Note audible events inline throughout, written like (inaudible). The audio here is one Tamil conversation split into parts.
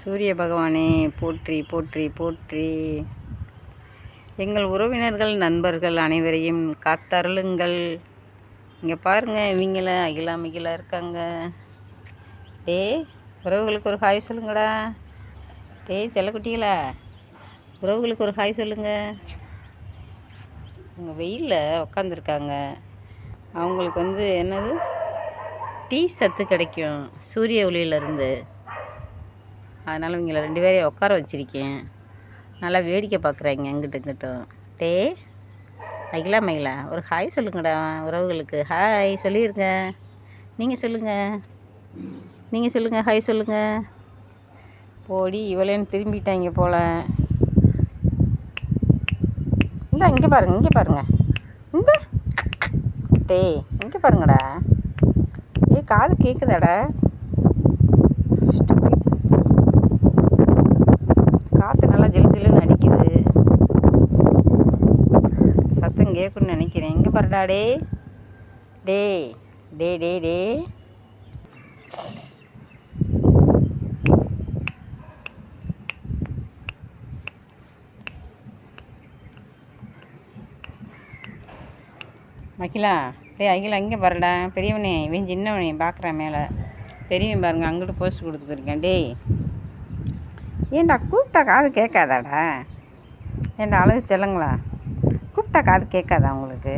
சூரிய பகவானே போற்றி போற்றி போற்றி. எங்கள் உறவினர்கள் நண்பர்கள் அனைவரையும் காத்தருளுங்கள். இங்கே பாருங்கள் இவங்கள அகிலா மிகிலா இருக்காங்க. டே உறவுகளுக்கு ஒரு ஹாய் சொல்லுங்கடா. டேய் செல்லக்குட்டிகளா உறவுகளுக்கு ஒரு ஹாய் சொல்லுங்கள் அவங்க வெயிலில் உக்காந்துருக்காங்க. அவங்களுக்கு வந்து என்னது? டீ சத்து கிடைக்கும். சூரிய ஒளியிலேருந்து. அதனால் இவங்களை ரெண்டு பேரையும் உட்கார வச்சுருக்கேன். நல்லா வேடிக்கை பார்க்குறாங்க இங்கிட்டு இங்கிட்டும். டே அகிலா மைகிலா ஒரு ஹாய் சொல்லுங்கடா உறவுகளுக்கு. ஹாய் சொல்லியிருங்க நீங்கள் சொல்லுங்கள் நீங்கள் சொல்லுங்கள் ஹாய் சொல்லுங்கள் போடி இவளேன்னு திரும்பிட்டாங்க போல். இந்த இங்கே பாருங்கள் இங்கே பாருங்கள் இந்த. டேய் இங்கே பாருங்கடா. ஏ காது கேட்குதாடா Stupid. காற்று நல்லா ஜிலு ஜிலுன்னு அடிக்குது சத்தம் நினைக்கிறேன். எங்கே பாருடா டே. டே. டே டே டே. மகிலா டேய் அகிலா இங்கே பாருடா. பெரியவனே இவன் சின்னவனே பார்க்குறான் மேலே. பெரியவன் பாருங்க அங்கிட்டு போஸ்ட் கொடுத்துருக்கேன் டேய். ஏன்டா கூப்பிட்டா காது கேட்காதாடா? ஏன்டா அழகு செல்லுங்களா? கூப்பிட்டா காது கேட்காதா உங்களுக்கு?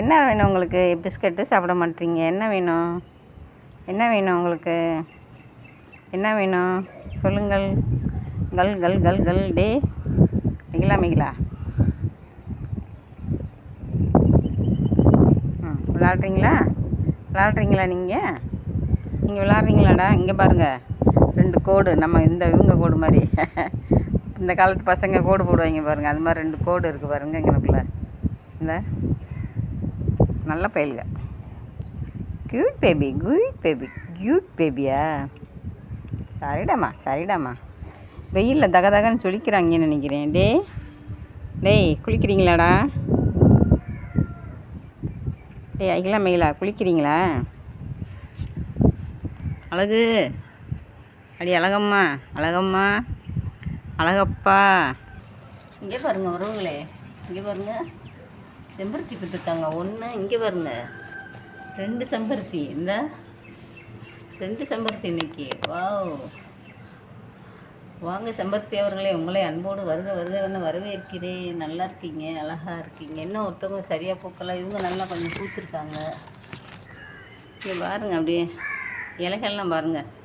என்ன வேணும் உங்களுக்கு? பிஸ்கட்டு சாப்பிட மாட்டீங்க. என்ன வேணும்? என்ன வேணும் உங்களுக்கு? என்ன வேணும்? சொல்லுங்கள். கல் கல் கல் கல் டே. மிகிலா மிகிலா. ம் விளாட்றீங்களா? விளாட்றீங்களா நீங்கள் நீங்கள் விளாட்றீங்களாடா? இங்கே பாருங்கள் ரெண்டு கோடு. நம்ம இந்த இவங்க கோடு மாதிரி. (laughs) இந்த காலத்து பசங்க கோடு போடுவாங்க பாருங்கள் அது மாதிரி ரெண்டு கோடு இருக்குது பாருங்க எங்களுக்குள்ள. இந்த நல்ல பயலுங்க cute baby quiet baby cute பேபியா சரிடாம்மா சரிடாம்மா. வெயிலில் தக தகன்னு சொல்லிக்கிறாங்கன்னு நினைக்கிறேன். டே டேய் குளிக்கிறீங்களாடா? டேய் அகிலா மயிலா குளிக்கிறீங்களா? அழகு. அடி அழகம்மா அழகம்மா. அழகப்பா. இங்கே பாருங்கள் உறவுகளே. இங்கே பாருங்க. செம்பருத்தி கொடுத்துருக்காங்க ஒன்று இங்கே பாருங்க. ரெண்டு செம்பருத்தி. இந்த ரெண்டு செம்பருத்தி இன்னைக்கு. வாவ். வாங்க செம்பருத்தி அவர்களே உங்களை அன்போடு வருக வருகன்னு வரவேற்கிறேன். நல்லா இருக்கீங்க அழகாக இருக்கீங்க. இன்னும் ஒருத்தவங்க சரியாக பூக்கலாம் இவங்க நல்லா கொஞ்சம் பூத்துருக்காங்க. இங்கே பாருங்கள் அப்படியே இலைகள்லாம் பாருங்கள்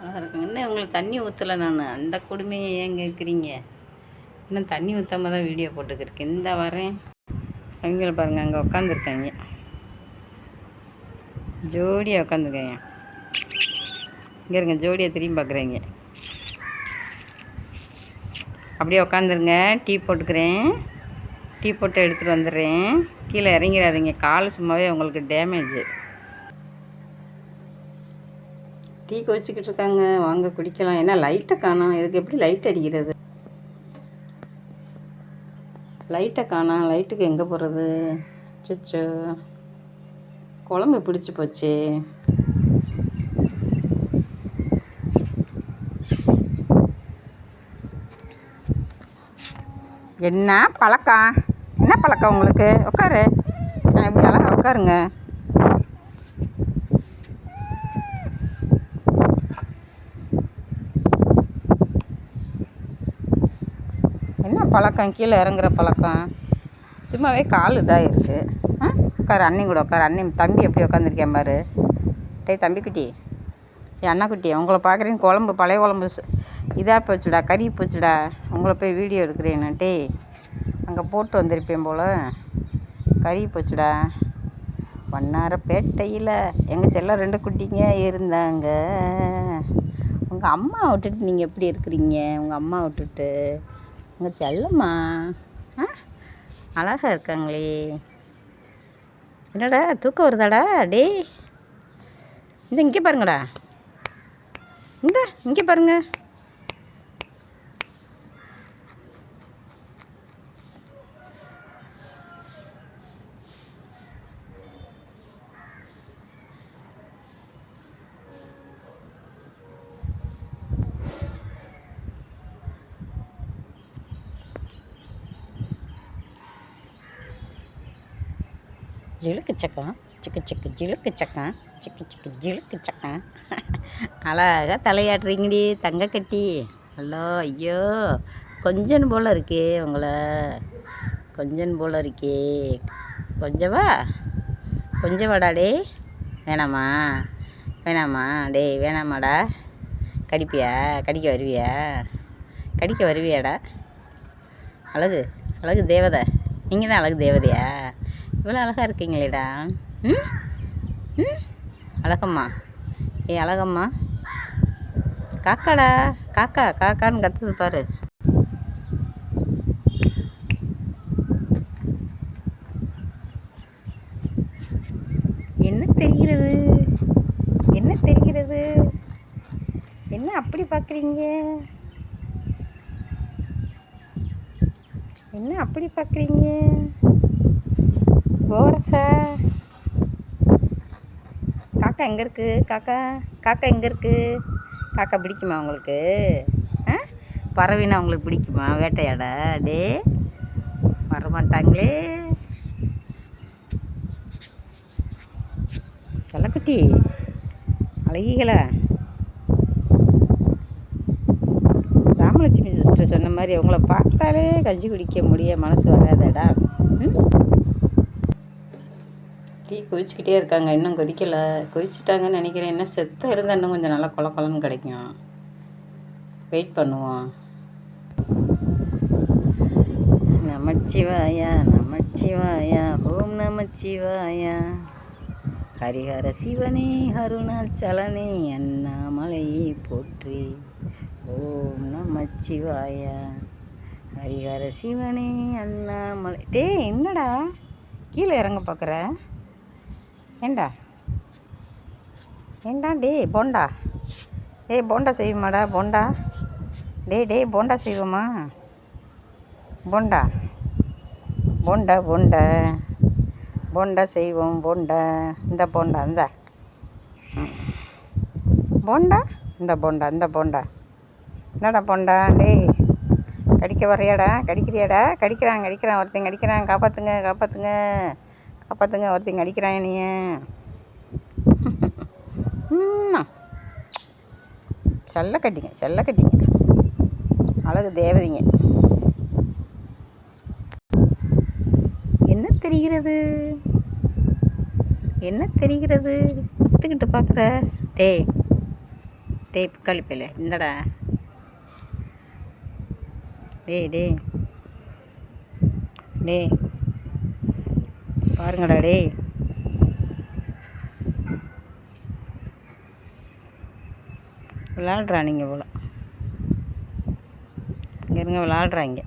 அழகாக இருக்குங்க இன்னும் உங்களுக்கு தண்ணி ஊற்றலை நான்? அந்த கொடுமையை ஏன் கேட்குறீங்க இன்னும் தண்ணி ஊற்றாம தான் வீடியோ போட்டுக்கிருக்கேன் இந்த வரேன். அவங்கள பாருங்கள் அங்கே உட்காந்துருக்காங்க ஜோடியாக உட்காந்துருக்காங்க இங்கே இருங்க ஜோடியாக திரும்பி பார்க்குறீங்க அப்படியே உட்காந்துருங்க டீ போட்டுக்கிறேன். டீ போட்டு எடுத்துகிட்டு வந்துடுறேன். கீழே இறங்கிடாதீங்க. கால் சும்மாவே உங்களுக்கு டேமேஜு டீ குடிச்சிக்கிட்டு இருக்காங்க வாங்க குடிக்கலாம். ஏன்னா லைட்டை காணோம். இதுக்கு எப்படி லைட் அடிக்கிறது? லைட்டை காணோம். லைட்டுக்கு எங்கே போகிறது சச்சோ குழம்பு பிடிச்சி போச்சு. என்ன பழக்கம்? என்ன பழக்கம் உங்களுக்கு? உட்காரு. நான் இப்படி அழகா உட்காருங்க என்ன பழக்கம் கீழே இறங்குற பழக்கம். சும்மாவே கால் இதாக இருக்குது ஆ? உட்காரு அண்ணி கூட உட்காரு. அண்ணி தம்பி எப்படி உட்காந்துருக்கேன் பாரு. டேய் தம்பி குட்டி. என் அண்ணா குட்டி உங்களை பார்க்குறேன் குழம்பு பழைய குழம்பு இதாக போச்சுடா கறி போச்சுடா. உங்களை போய் வீடியோ எடுக்கிறேன்னு டே அங்கே போட்டு வந்திருப்பேன் போல். கறி போச்சுடா. வண்ணாரப்பேட்டையில் எங்கள் செல்லம் ரெண்டு குட்டிங்க இருந்தாங்க. உங்கள் அம்மா விட்டுட்டு நீங்கள் எப்படி இருக்கிறீங்க? உங்கள் அம்மா விட்டுட்டு. உங்கள் செல்லம்மா. ஆ? அழகாக இருக்காங்களே. என்னடா தூக்கம் வருதாடா? டே இந்த இங்கே பாருங்கடா. இந்த இங்கே பாருங்கள் ஜிலுக்கு சக்கம் சிக்கு சிக்கு ஜிலுக்கு சக்கம் சிக்கு சிக்கு ஜிலுக்கு சக்கம். அழகா தலையாடுறீங்கடி தங்க கட்டி. ஹலோ ஐயோ கொஞ்சம் போல் இருக்கே உங்களை. கொஞ்சம் போல் இருக்கே. கொஞ்சவா? கொஞ்சம் வாடா டே. வேணாமா? வேணாமா? டேய் வேணாமாடா. கடிப்பியா? கடிக்க வருவியா? கடிக்க வருவியாடா? அழகு அழகு தேவதை. நீங்கள் தான் அழகு தேவதையா? இவ்வளோ அழகாக இருக்கீங்களேடா. ம்? ம்? அழகம்மா. ஏ அழகம்மா. காக்காடா. காக்கா காக்கான்னு கத்துது பாரு. என்ன தெரிகிறது? என்ன தெரிகிறது? என்ன அப்படி பார்க்குறீங்க என்ன அப்படி பார்க்குறீங்க சார் காக்கா எங்கே இருக்குது காக்கா காக்கா எங்கே இருக்குது காக்கா பிடிக்குமா உங்களுக்கு? ஆ? பறவைனா உங்களுக்கு பிடிக்குமா? வேட்டையாட? டே வரமாட்டாங்களே. செல்லக்குட்டி அழகிகளா? ராமலட்சுமி சிஸ்டர் சொன்ன மாதிரி அவங்கள பார்த்தாலே கஞ்சி குடிக்க முடிய மனசு வராதடா. ம்? டீ கொதிச்சுக்கிட்டே இருக்காங்க. இன்னும் கொதிக்கலை. கொதிச்சிட்டாங்கன்னு நினைக்கிறேன். இன்னும் செத்த இருந்தால் இன்னும் கொஞ்சம் நல்லா கொல கொலன்னு கிடைக்கும். வெயிட் பண்ணுவோம். நமச்சிவாயா நமச்சிவாயா ஓம் நமச்சிவாயா. ஹரிஹர சிவனே அருணாச்சலனே அண்ணாமலையை போற்றி. ஓம் நமச்சிவாயா. ஹரிஹர சிவனே அண்ணாமலை. டேய் என்னடா? கீழே இறங்க பார்க்குற? ஏண்டா? ஏண்டா டே போண்டா. ஏய் போண்டா செய்வோமாடா போண்டா. டே டே போண்டா செய்வோமா? போண்டா. போண்டா போண்டா. போண்டா செய்வோம் போண்டா. இந்த போண்டா இந்த. போண்டா? இந்த போண்டா இந்த போண்டா. என்னடா போண்டா டேய். கடிக்க வரையாடா கடிக்கிறியாடா? கடிக்கிறான் கடிக்கிறான் ஒருத்தன் கடிக்கிறான் காப்பாற்றுங்க காப்பாற்றுங்க அப்பாத்துங்க ஒருத்தங்க அடிக்கிறான் நீ செல்ல கட்டிங்க செல்ல கட்டிங்க. அழகு தேவதைங்க. என்ன தெரிகிறது? என்ன தெரிகிறது? குத்துக்கிட்டு பார்க்குற. டேய் டேய் கழிப்பில்ல இந்தடா. டேய் டேய். டேய். பாருங்கடா டேய் விளாட்றானுங்க போல. இங்கே இருங்க விளாட்றாங்க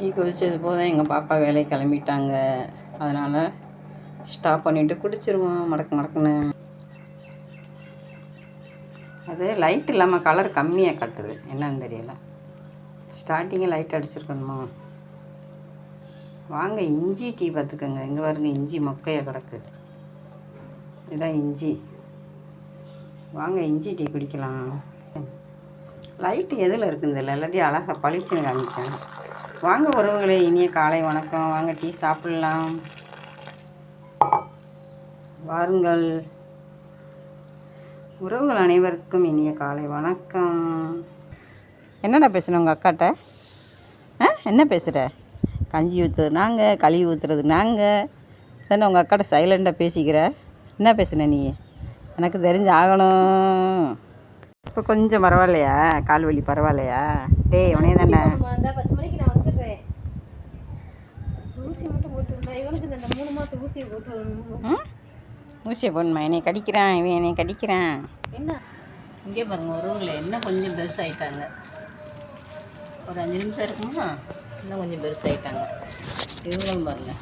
டீ கொதிச்சது போதும் எங்கள் பாப்பா வேலையை கிளம்பிட்டாங்க. அதனால் ஸ்டாப் பண்ணிவிட்டு குடிச்சிருவோம். மடக்கு மடக்குன்னு. அது லைட் இல்லாமல் கலர் கம்மியாக காட்டுது. என்னன்னு தெரியல. ஸ்டார்டிங்கே லைட் அடிச்சிருக்கணுமா? வாங்க இஞ்சி டீ பார்த்துக்கோங்க. இங்கே பாருங்க இஞ்சி மொக்கையாக கிடக்கு. இதான் இஞ்சி. வாங்க இஞ்சி டீ குடிக்கலாம். லைட்டு எதில் இருக்குது தெரியல. இல்லாட்டி அழகாக பளிச்சுன்னு காமிச்சேன் வாங்க உறவுகளே இனிய காலை வணக்கம். வாங்க டீ சாப்பிட்லாம். வாருங்கள். உறவுகள் அனைவருக்கும் இனிய காலை வணக்கம். என்னடா பேசுன உங்கள் அக்காட்ட? ஆ? என்ன பேசுகிற கஞ்சி ஊற்றுறது நாங்கள் களி ஊற்றுறது நாங்கள் தானே உங்கள் அக்காட்ட சைலண்ட்டாக பேசிக்கிற. என்ன பேசுன நீ? எனக்கு தெரிஞ்சு ஆகணும். இப்போ கொஞ்சம் பரவாயில்லையா? கால் வலி பரவாயில்லையா? டேய் உனே தானே ஊசியை போடணுமா? என்னை கடிக்கிறான் இவன் என்னை கடிக்கிறான். என்ன? இங்கே பாருங்க உறவுகளை என்ன கொஞ்சம் பெருசாயிட்டாங்க. ஒரு அஞ்சு நிமிஷம் இருக்குமா? இன்னும் கொஞ்சம் பெருசாயிட்டாங்க. இவங்களும் பாருங்க.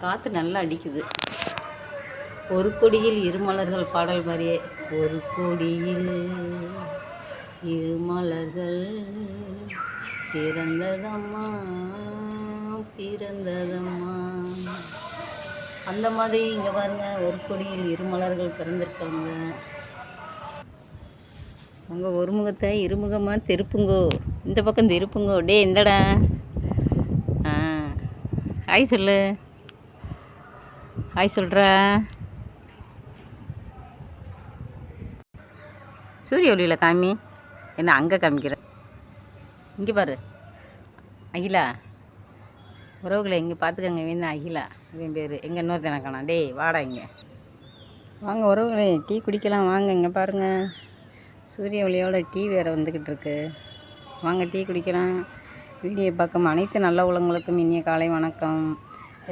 காற்று நல்லா அடிக்குது. ஒரு கொடியில் இருமலர்கள் பாடல் மாதிரியே. ஒரு கொடியில் இரு மலர்கள் பிறந்ததம்மா பிறந்ததம்மா. அந்த மாதிரி இங்கே பாருங்க ஒரு கொடியில் இருமலர்கள் பிறந்திருக்காங்க. உங்கள் ஒரு முகத்தை இருமுகமாக திருப்புங்கோ. இந்த பக்கம் திருப்புங்கோ. டே இந்தடா. ஆ. ஹாய் சொல்லு. ஹாய் சொல்கிறா சூரிய ஒளியில் காமி. என்ன அங்கே காமிக்கிற? இங்கே பாரு. அகிலா. உறவுகளை இங்கே பார்த்துக்கங்க இவன் அகிலா. இவன் பேர். எங்கே இன்னொருத்தனை காணா டேய் வாடா இங்கே. வாங்க உறவுகளே டீ குடிக்கலாம். வாங்க இங்கே பாருங்கள் சூரிய ஒளியோட டீ வேறு வந்துக்கிட்டு இருக்கு. வாங்க டீ குடிக்கலாம். வீடியோ பார்க்கும் அனைத்து நல்ல உலகங்களுக்கும் இனிய காலை வணக்கம்.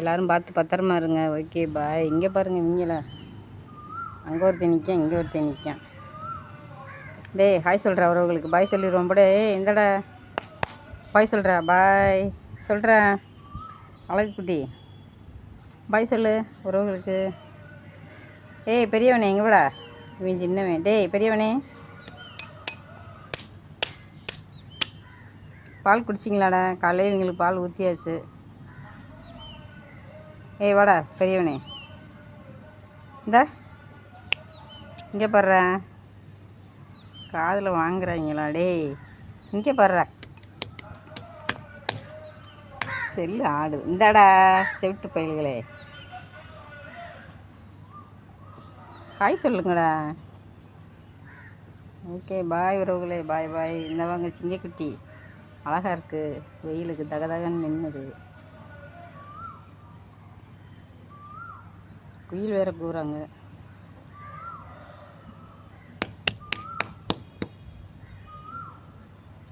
எல்லாரும் பார்த்து பத்திரமா இருங்க. Okay bye. இங்கே பாருங்கள் இவங்கள. அங்கே ஒருத்தன் நிற்கேன் இங்கே ஒருத்தன் நிற்கேன் டேய் ஹாய் சொல்கிறா உறவுகளுக்கு. பாய் சொல்லிடுவோம் டே எந்தடா பாய் சொல்கிறா பாய். சொல்கிறேன் அழகுக்குட்டி. பாய் சொல்லு உறவுகளுக்கு. ஏய் பெரியவனே எங்கே விடா இவன் சின்னவன். டேய் பெரியவனே. பால் குடிச்சிங்களாடா? காலையில் இவங்களுக்கு பால் ஊற்றியாச்சு ஏய் வாடா பெரியவனே. இந்த. இங்கே பாடுற காதில் வாங்குறாங்களா? டேய் இங்கே பாடுற செல்லு ஆடு இந்தாடா செவிட்டு பயல்களே. ஹாய் சொல்லுங்கடா. ஓகே பாய் உறவுகளே பாய் பாய் இந்த வாங்க சிங்கக்குட்டி. அழகாக இருக்குது வெயிலுக்கு தகதகன்னு நின்னுது. குயில் வேற கூறாங்க.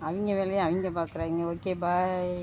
அவங்க வேலையை அவங்க பார்க்குறாங்க. Okay bye